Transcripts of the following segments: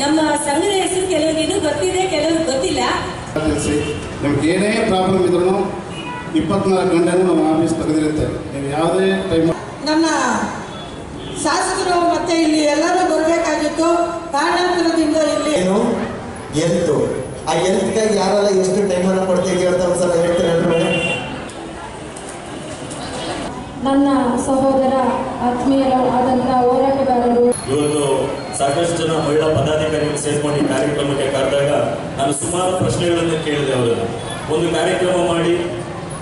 ನಮ್ಮ ಸಂಘದ ಹೆಸರು ಕೆಲವರಿಗೆ ಗೊತ್ತಿದೆ ಕೆಲವರು ಗೊತ್ತಿಲ್ಲ. ನಮ್ಗೆ ಏನೇ ಪ್ರಾಬ್ಲಮ್ ಇದ್ರು ಇಪ್ಪತ್ನಾಲ್ಕು ಗಂಟೆ ನಮ್ಮ ಆಫೀಸ್ ತೆಗೆದಿರುತ್ತೆ. ನೀವು ಯಾವುದೇ ಟೈಮ್ ನಮ್ಮ ಶಾಸಕರು ಮತ್ತೆ ಇಲ್ಲಿ ಎಲ್ಲರೂ ಬರಬೇಕಾಗಿತ್ತು. ಕಾರಣಾಂತರದಿಂದ ಇಲ್ಲಿ ಏನು? ಎಲ್ತ್ ಆ ಎಲ್ತ್ಗಾಗಿ ಯಾರೆಲ್ಲ ಎಷ್ಟು ಟೈಮ್ ಅನ್ನ ಕೊಡ್ತೀವಿ ಅಂತ ಒಂದ್ಸಲ ಹೇಳ್ತಾರೆ ನನ್ನ ಸಹೋದರ ಆತ್ಮೀಯರಾದಂತಹ ಹೋರಾಟಗಾರರು. ಇವತ್ತು ಸಾಕಷ್ಟು ಜನ ಮಹಿಳಾ ಪದಾಧಿಕಾರಿಗಳು ಸೇರ್ಕೊಂಡು ಕಾರ್ಯಕ್ರಮಕ್ಕೆ ಕರೆದಾಗ ನಾನು ಸುಮಾರು ಪ್ರಶ್ನೆಗಳನ್ನು ಕೇಳಿದೆ ಅವರನ್ನು ಒಂದು ಕಾರ್ಯಕ್ರಮ ಮಾಡಿ,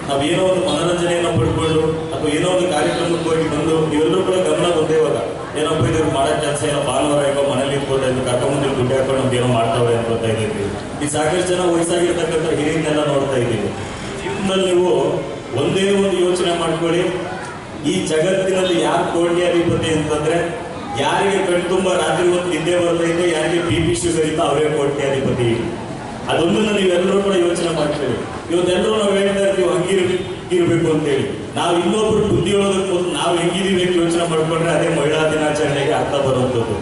ನಾವು ಏನೋ ಒಂದು ಮನೋರಂಜನೆಯನ್ನು ಪಡ್ಕೊಂಡು, ಅಥವಾ ಏನೋ ಒಂದು ಕಾರ್ಯಕ್ರಮಕ್ಕೆ ಹೋಗಿ ಬಂದು ಇವೆಲ್ಲರೂ ಕೂಡ ಗಮನ ಬಂದೇ ಇವಾಗ. ಏನಪ್ಪ ಇದ್ರು ಮಾಡೋ ಕೆಲಸ ಏನೋ ಭಾನುವಾರ ಹೇಗೋ ಮನೇಲಿ ಇಟ್ಕೊಂಡು ಇದು ಕರ್ಕೊಂಬಂದು ದುಡ್ಡು ಹಾಕೊಂಡು ಏನೋ ಮಾಡ್ತಾವೆ ಅನ್ಕೊತಾ ಇದ್ದೀವಿ. ಈ ಸಾಕಷ್ಟು ಜನ ವಯಸ್ಸಾಗಿರ್ತಕ್ಕಂಥ ಹಿರಿಯನ್ನೆಲ್ಲ ನೋಡ್ತಾ ಇದ್ದೀವಿ. ಜೀವನದಲ್ಲಿ ನೀವು ಒಂದೇ ಒಂದು ಯೋಚನೆ ಮಾಡ್ಕೊಳ್ಳಿ. ಈ ಜಗತ್ತಿನಲ್ಲಿ ಯಾರು ಕೋಟ್ಯಾಧಿಪತಿ ಅಂತಂದ್ರೆ ಯಾರಿಗೆ ಕಣ್ತುಂಬ ರಾತ್ರಿ ಹೊತ್ತು ನಿದ್ದೆ ಬರ್ತೈತೆ ಯಾರಿಗೆ ಬಿ ಪಿ ಶುಗರ್ ಇತ್ತು ಅವರೇ ಕೋಟ್ಯಾಧಿಪತಿ ಅದೊಂದನ್ನು ನೀವೆಲ್ಲರೂ ಕೂಡ ಯೋಚನೆ ಮಾಡ್ತೇವೆ. ಇವತ್ತೆಲ್ಲರೂ ನಾವು ಹೇಳ್ತಾ ಇರ್ತೀವಿ, ಹಂಗಿರ್ಬೇಕು ಇರಬೇಕು ಅಂತೇಳಿ ನಾವು ಇನ್ನೊಬ್ರು ಬುದ್ಧಿ ಹೇಳೋದಕ್ಕೆ ನಾವು ಹೆಂಗಿದೀವಿ ಅಂತ ಯೋಚನೆ ಮಾಡ್ಕೊಂಡ್ರೆ ಅದೇ ಮಹಿಳಾ ದಿನಾಚರಣೆಗೆ ಅರ್ಥ ಬರುವಂಥದ್ದು.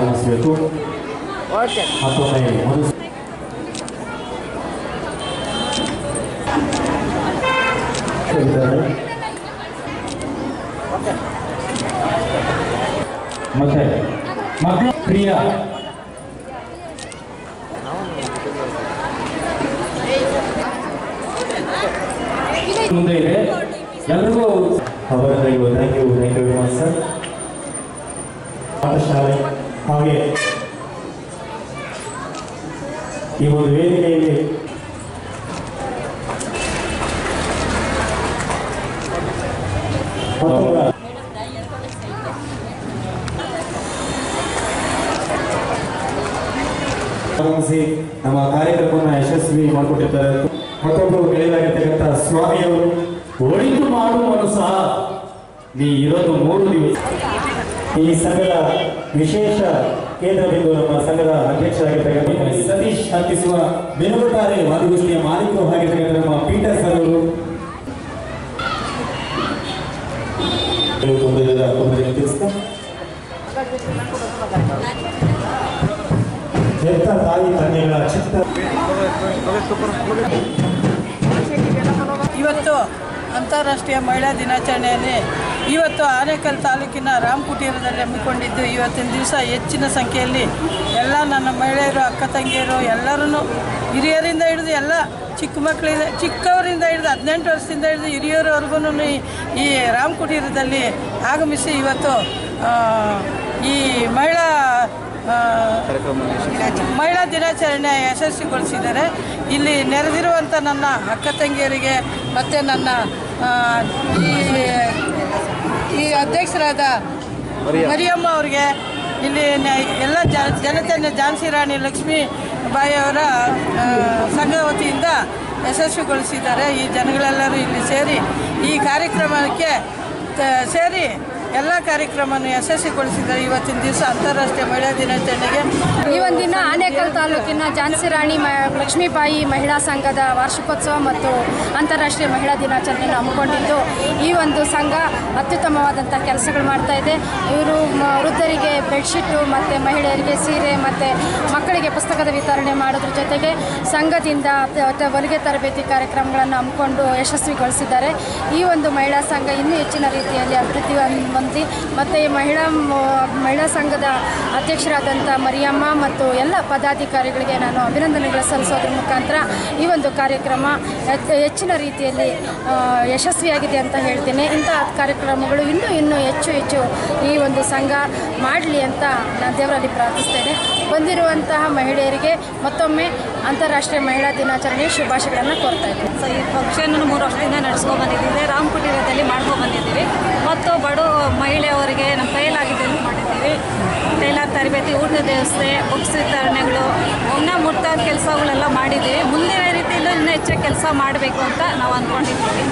ಗಮನಿಸಬೇಕು ಮತ್ತೊಮ್ಮೆ ಒಂದು ಇದ್ದಾರೆ. ಮತ್ತೆ ಮಕ್ಕಳು ಪ್ರಿಯಾ ಮುಂದೆ ಇದೆ ಎಲ್ರಿಗೂ ಹಾಗೆ ಈ ಒಂದು ವೇದಿಕೆಯಲ್ಲಿ ನಮ್ಮ ಕಾರ್ಯಕ್ರಮವನ್ನು ಯಶಸ್ವಿ ಮಾಡಿಕೊಟ್ಟಿದ್ದಾರೆ ಮತ್ತೊಬ್ಬರು ಗೆಳೆಯರಾಗಿರ್ತಕ್ಕಂಥ ಸ್ವಾಮಿಯವರು ಒಳಿತು ಮಾಡುವನು ಸಹ ನೀ ಇರೋದು ಮೂರು ದಿವಸ. ಈ ಸಂಘದ ವಿಶೇಷ ಕೇಂದ್ರ ಬಿಂದು ನಮ್ಮ ಸಂಘದ ಅಧ್ಯಕ್ಷರಾಗಿರ್ತಕ್ಕಂಥ ಸತೀಶ್ ಹತ್ತಿಸುವ ಬೆನುಗುತ್ತಾರೆ ವಾದಿಗೋಷ್ಠಿಯ ಮಾಲೀಕರು ಆಗಿರ್ತಕ್ಕಂಥ ನಮ್ಮ ಪೀಟರ್ ಸರ್ ಅವರು. ಹೆತ್ತ ತಾಯಿ ತಂದೆಗಳ ಚಿತ್ತ ಇವತ್ತು ಅಂತಾರಾಷ್ಟ್ರೀಯ ಮಹಿಳಾ ದಿನಾಚರಣೆಯಲ್ಲಿ ಇವತ್ತು ಆನೇಕಲ್ ತಾಲೂಕಿನ ರಾಮಕುಟೀರದಲ್ಲಿ ಹಮ್ಮಿಕೊಂಡಿದ್ದು ಇವತ್ತಿನ ದಿವಸ ಹೆಚ್ಚಿನ ಸಂಖ್ಯೆಯಲ್ಲಿ ಎಲ್ಲ ನನ್ನ ಮಹಿಳೆಯರು, ಅಕ್ಕ ತಂಗಿಯರು ಎಲ್ಲರೂ ಹಿರಿಯರಿಂದ ಹಿಡಿದು ಎಲ್ಲ ಚಿಕ್ಕ ಮಕ್ಕಳಿಂದ, ಚಿಕ್ಕವರಿಂದ ಹಿಡಿದು ಹದಿನೆಂಟು ವರ್ಷದಿಂದ ಹಿಡಿದು ಹಿರಿಯರವರೆಗೂ ಈ ರಾಮಕುಟೀರದಲ್ಲಿ ಆಗಮಿಸಿ ಇವತ್ತು ಈ ಮಹಿಳಾ ಮಹಿಳಾ ದಿನಾಚರಣೆ ಯಶಸ್ವಿಗೊಳಿಸಿದ್ದಾರೆ. ಇಲ್ಲಿ ನೆರೆದಿರುವಂಥ ನನ್ನ ಅಕ್ಕ ತಂಗಿಯರಿಗೆ ಮತ್ತು ನನ್ನ ಈ ಈ ಅಧ್ಯಕ್ಷರಾದ ಮರಿಯಮ್ಮ. ಅವ್ರಿಗೆ ಇಲ್ಲಿ ಎಲ್ಲ ಜನ ಜನತೆಯನ್ನು ಝಾನ್ಸಿ ರಾಣಿ ಲಕ್ಷ್ಮೀ ಬಾಯಿ ಅವರ ಆ, ಸಂಘ ವತಿಯಿಂದ ಯಶಸ್ವಿಗೊಳಿಸಿದ್ದಾರೆ. ಈ ಜನಗಳೆಲ್ಲರೂ ಇಲ್ಲಿ ಸೇರಿ ಈ ಕಾರ್ಯಕ್ರಮಕ್ಕೆ ಸೇರಿ ಎಲ್ಲ ಕಾರ್ಯಕ್ರಮವನ್ನು ಯಶಸ್ವಿಗೊಳಿಸಿದ್ದಾರೆ. ಇವತ್ತಿನ ದಿವಸ ಅಂತಾರಾಷ್ಟ್ರೀಯ ಮಹಿಳಾ ದಿನಾಚರಣೆಗೆ ಈ ಒಂದಿನ ಆನೇಕಲ್ ತಾಲೂಕಿನ ಝಾನ್ಸಿ ರಾಣಿ ಮ ಲಕ್ಷ್ಮೀಬಾಯಿ ಮಹಿಳಾ ಸಂಘದ ವಾರ್ಷಿಕೋತ್ಸವ ಮತ್ತು ಅಂತಾರಾಷ್ಟ್ರೀಯ ಮಹಿಳಾ ದಿನಾಚರಣೆಯನ್ನು ಹಮ್ಮಿಕೊಂಡಿದ್ದು, ಈ ಒಂದು ಸಂಘ ಅತ್ಯುತ್ತಮವಾದಂಥ ಕೆಲಸಗಳು ಮಾಡ್ತಾ ಇದೆ. ಇವರು ವೃದ್ಧರಿಗೆ ಬೆಡ್ಶೀಟು ಮತ್ತು ಮಹಿಳೆಯರಿಗೆ ಸೀರೆ ಮತ್ತು ಮಕ್ಕಳಿಗೆ ಪುಸ್ತಕದ ವಿತರಣೆ ಮಾಡೋದ್ರ ಜೊತೆಗೆ ಸಂಘದಿಂದ ಹೊಲಿಗೆ ತರಬೇತಿ ಕಾರ್ಯಕ್ರಮಗಳನ್ನು ಹಮ್ಮಿಕೊಂಡು ಯಶಸ್ವಿಗೊಳಿಸಿದ್ದಾರೆ. ಈ ಒಂದು ಮಹಿಳಾ ಸಂಘ ಇನ್ನೂ ಹೆಚ್ಚಿನ ರೀತಿಯಲ್ಲಿ ಅಭಿವೃದ್ಧಿ ಹೊಂದಿ ಮತ್ತು ಮಹಿಳಾ ಮಹಿಳಾ ಸಂಘದ ಅಧ್ಯಕ್ಷರಾದಂಥ ಮರಿಯಮ್ಮ ಮತ್ತು ಎಲ್ಲ ಪದಾಧಿಕಾರಿಗಳಿಗೆ ನಾನು ಅಭಿನಂದನೆಗಳು ಸಲ್ಲಿಸೋದ್ರ ಮುಖಾಂತರ ಈ ಒಂದು ಕಾರ್ಯಕ್ರಮ ಹೆಚ್- ಹೆಚ್ಚಿನ ರೀತಿಯಲ್ಲಿ ಯಶಸ್ವಿಯಾಗಿದೆ ಅಂತ ಹೇಳ್ತೀನಿ. ಇಂಥ ಕಾರ್ಯಕ್ರಮಗಳು ಇನ್ನೂ ಇನ್ನೂ ಹೆಚ್ಚು ಹೆಚ್ಚು ಈ ಒಂದು ಸಂಘ ಮಾಡಲಿ ಅಂತ ನಾನು ದೇವರಲ್ಲಿ ಪ್ರಾರ್ಥಿಸ್ತೇನೆ. ಬಂದಿರುವಂತಹ ಮಹಿಳೆಯರಿಗೆ ಮತ್ತೊಮ್ಮೆ ಅಂತಾರಾಷ್ಟ್ರೀಯ ಮಹಿಳಾ ದಿನಾಚರಣೆಯ ಶುಭಾಶಯಗಳನ್ನು ಕೋರ್ತಾ ಇದ್ದೀವಿ ಸೊ ಈ ಫಂಕ್ಷನ್ ಮೂರು ವರ್ಷದಿಂದ ನಡೆಸ್ಕೊಂಡು ಬಂದಿದ್ದೀವಿ. ರಾಮಕುಟೀರದಲ್ಲಿ ಮಾಡ್ಕೊಂಡು ಬಂದಿದ್ದೀವಿ. ಮತ್ತು ಬಡ ಮಹಿಳೆಯವರಿಗೆ ನಮ್ಮ ಕೈಲಾಗಿದ್ದನ್ನು ಮಾಡಿದ್ದೀವಿ. ಟೈಲರ್ ತರಬೇತಿ, ಊಟದ ವ್ಯವಸ್ಥೆ ಬುಕ್ಸ್ ವಿತರಣೆಗಳು ಇನ್ನೂ ಮುಟ್ಟಾದ ಕೆಲಸಗಳೆಲ್ಲ ಮಾಡಿದ್ದೀವಿ. ಮುಂದಿನ ರೀತಿಯಲ್ಲೂ ಇನ್ನೂ ಹೆಚ್ಚು ಕೆಲಸ ಮಾಡಬೇಕು ಅಂತ ನಾವು ಅಂದ್ಕೊಂಡಿದ್ದೀವಿ.